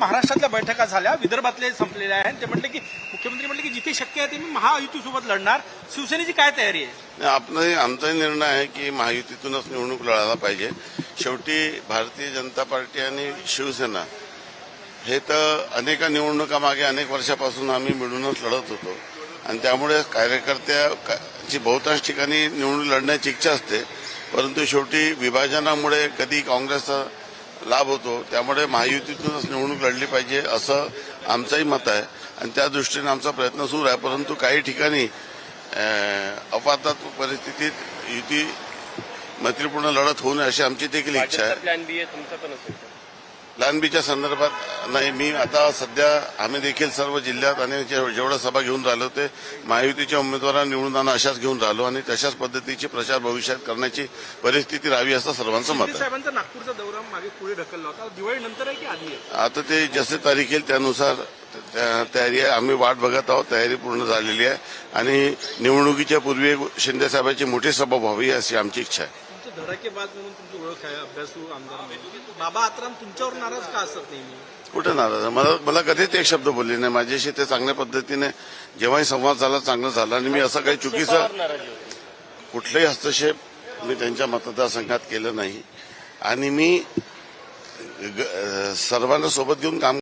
महाराष्ट्रातल्या बैठका झाल्या विदर्भातले संपलेल्या आहेत. ते म्हटले की मुख्यमंत्री म्हटले की जिथे शक्य आहे ते मी महायुतीसोबत लढणार. शिवसेनेची काय तयारी आहे? आपलं आमचाही निर्णय आहे की महायुतीतूनच निवडणूक लढायला पाहिजे. शेवटी भारतीय जनता पार्टी आणि शिवसेना हे तर अनेका निवडणुकामागे अनेक वर्षापासून आम्ही मिळूनच लढत होतो. आणि त्यामुळे कार्यकर्त्याची बहुतांश ठिकाणी निवडणूक लढण्याची इच्छा असते. परंतु शेवटी विभाजनामुळे कधी काँग्रेसचा लाभ होतो. त्यामुळे महायुतीतूनच निवडणूक लढली पाहिजे असं आमचंही मत आहे. आणि त्या दृष्टीने आमचा प्रयत्न सुरू आहे. परंतु काही ठिकाणी अपातात्मक परिस्थितीत युती मैत्रीपूर्ण लढत होऊ नये अशी आमची देखील इच्छा आहे. लहानबीच्या संदर्भात नाही मी आता सध्या आम्ही देखील सर्व जिल्ह्यात आणि जेवढ्या सभा घेऊन राहिलो ते महायुतीच्या उमेदवारांना निवडून आणा अशाच घेऊन राहिलो आणि तशाच पद्धतीची प्रचार भविष्यात करण्याची परिस्थिती राहावी असं सर्वांचं मत आहे. साहेबांचा नागपूरचा दौरा मागे पुढे ढकलला होता. दिवाळी नंतर आहे की आधी आहे? आता ते जसे तारीख येईल त्यानुसार त्या- तयारी आहे. आम्ही वाट बघत आहोत. तयारी पूर्ण झालेली आहे. आणि निवडणुकीच्या पूर्वी शिंदे साहेबांची मोठी सभा व्हावी अशी आमची इच्छा आहे. धडाकेबाज म्हणून तुमची ओळख आहे अभ्यासू आमदार म्हणून. बाबा आत्राम तुमच्यावर नाराज का असत नेहमी? कुठं नाराज? आहे? मला मला कधीच एक शब्द बोलले नाही. माझ्याशी ते चांगल्या पद्धतीने जेव्हाही संवाद झाला चांगलं झालं. आणि मी असं काही चुकीचं कुठलाही हस्तक्षेप मी त्यांच्या मतदारसंघात केलं नाही. आणि मी ग- अ, सर्वांना सोबत घेऊन काम